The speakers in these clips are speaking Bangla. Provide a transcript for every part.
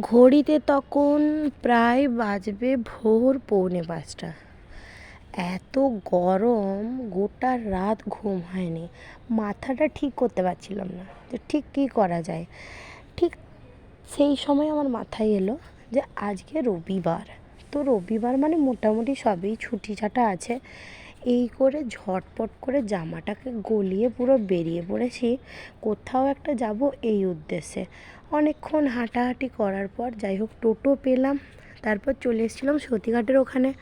ঘড়িতে তখন প্রায় বাজবে ভোর পৌনে পাঁচটা। এত গরম, গোটা রাত ঘুম হয়নি। মাথাটা ঠিক করতে পারছিলাম না যে ঠিক কী করা যায়। ঠিক সেই সময় আমার মাথায় এলো যে আজকে রবিবার। তো রবিবার মানে মোটামুটি সবই ছুটি ছাটা আছে। এই করে ঝটপট করে জামাটাকে গলিয়ে পুরো বেরিয়ে পড়েছি। কোথাও একটা যাব এই উদ্দেশ্যে। অনেকক্ষণ হাঁটাহাঁটি করার পর যাই হোক, টোটো পেলাম, তারপর চলে এসেছিলাম সতীঘাটের ওখানে।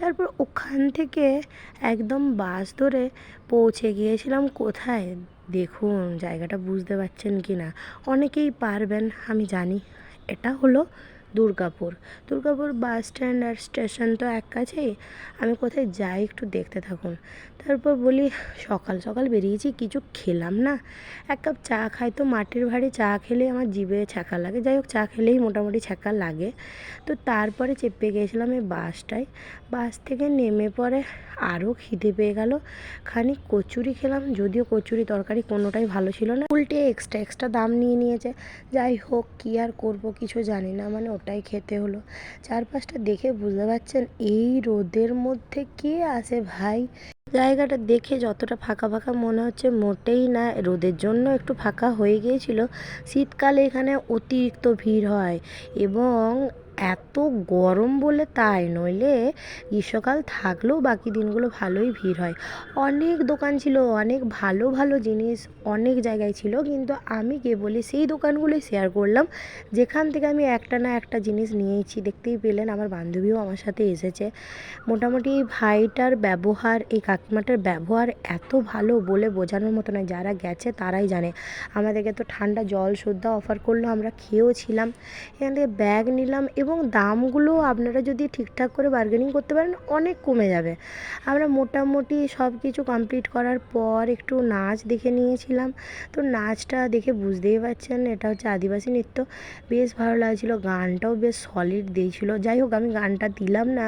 তারপর ওখান থেকে একদম বাস ধরে পৌঁছে গিয়েছিলাম কোথায়? দেখুন, জায়গাটা বুঝতে পারছেন কি না অনেকেই পারবেন, আমি জানি। এটা হলো দুর্গাপুর। দুর্গাপুর বাস স্ট্যান্ড আর স্টেশন তো এক কাছেই। আমি কোথায় যাই একটু দেখতে থাকুন। তারপর বলি, সকাল সকাল বেরিয়েছি, কিছু খেলাম না। এক কাপ চা খাই তো মাটির ভাঁড়ে চা খেলে আমার জিভে ছ্যাঁকা লাগে। যাই হোক, চা খেলেই মোটামুটি ছ্যাঁকা লাগে। তো তারপরে চেপে গিয়েছিলাম এই বাসটায়। বাস থেকে নেমে পরে আরও খিদে পেয়ে গেল। খানিক কচুরি খেলাম, যদিও কচুরি তরকারি কোনোটাই ভালো ছিল না। উল্টে এক্সট্রা এক্সট্রা দাম নিয়ে নিয়েছে। যাই হোক, কী আর করব কিছু জানি না। মানে ওটাই খেতে হলো। চারপাশটা দেখে বুঝতে পারছেন, এই রোদের মধ্যে কে আসে ভাই? জায়গাটা দেখে যতটা ফাঁকা ফাঁকা মনে হচ্ছে মোটেই না, রোদের জন্য একটু ফাঁকা হয়ে গিয়েছিল। শীতকালে এখানে অতিরিক্ত ভিড় হয় এবং এত গরম বলে তাই, নইলে গ্রীষ্মকাল থাকলেও বাকি দিনগুলো ভালোই ভিড় হয়। অনেক দোকান ছিল, অনেক ভালো ভালো জিনিস অনেক জায়গায় ছিল, কিন্তু আমি কে বলি সেই দোকানগুলোই শেয়ার করলাম। যেখান থেকে আমি একটা না একটা জিনিস নিয়েছি, দেখতেই পেলেন আমার বান্ধবীও আমার সাথে এসেছে। মোটামুটি এই ভাইটার ব্যবহার, এই কাকিমাটার ব্যবহার এত ভালো বলে বোঝানোর মতো নয়, যারা গেছে তারাই জানে। আমাদেরকে তো ঠান্ডা জল সুদ্ধা অফার করল, আমরা খেয়েও ছিলাম। এখান থেকে ব্যাগ নিলাম এবং দামগুলো আপনারা যদি ঠিকঠাক করে বার্গেনিং করতে পারেন, অনেক কমে যাবে। আমরা মোটামুটি সব কিছু কমপ্লিট করার পর একটু নাচ দেখে নিয়েছিলাম। তো নাচটা দেখে বুঝতেই পারছেন, এটা হচ্ছে আদিবাসী নৃত্য। বেশ ভালো লাগছিল, গানটাও বেশ সলিড দিয়েছিলো। যাই হোক, আমি গানটা দিলাম না,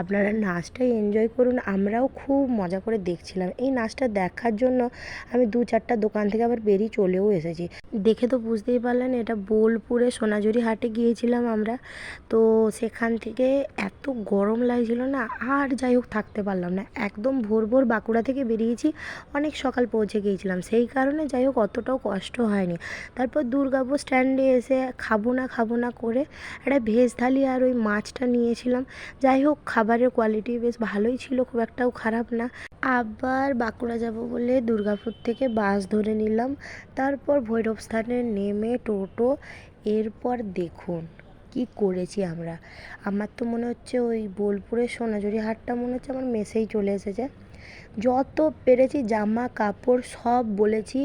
আপনারা নাচটাই এনজয় করুন। আমরাও খুব মজা করে দেখছিলাম। এই নাচটা দেখার জন্য আমি দু চারটা দোকান থেকে আবার বেরিয়ে চলেও এসেছি। দেখে তো বুঝতেই পারলেন, এটা বোলপুরে সোনাঝুরি হাটে গিয়েছিলাম আমরা। তো সেখান থেকে এত গরম লাগছিল না, আর যাই হোক থাকতে পারলাম না। একদম ভোর ভোর বাঁকুড়া থেকে বেরিয়েছি, অনেক সকাল পৌঁছে গিয়েছিলাম। সেই কারণে যাই হোক অতটাও কষ্ট হয়নি। তারপর দুর্গাপুর স্ট্যান্ডে এসে খাব না খাব না করে একটা ভেজ থালি আর ওই মাছটা নিয়েছিলাম। যাই হোক খাবারের কোয়ালিটি বেশ ভালোই ছিল, খুব একটাও খারাপ না। আবার বাঁকুড়া যাব বলে দুর্গাপুর থেকে বাস ধরে নিলাম। তারপর ভৈরব স্থানে নেমে টোটো, এরপর দেখুন কি করেছি আমরা? আমার তো মনে হচ্ছে ওই বোলপুরের সোনাঝুরি হাটটা মনে হচ্ছে আমার মেসেই চলে এসেছে। যত পেরেছি জামা, কাপড় সব বলেছি,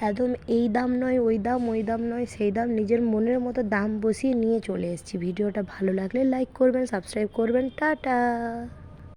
একদম এই দাম নয়, ওই দাম ওই দাম নয়, সেই দাম, নিজের মনের মতো দাম বসিয়ে নিয়ে চলে এসেছি। ভিডিওটা ভালো লাগলে লাইক করবেন সাবস্ক্রাইব করবেন, টাটা!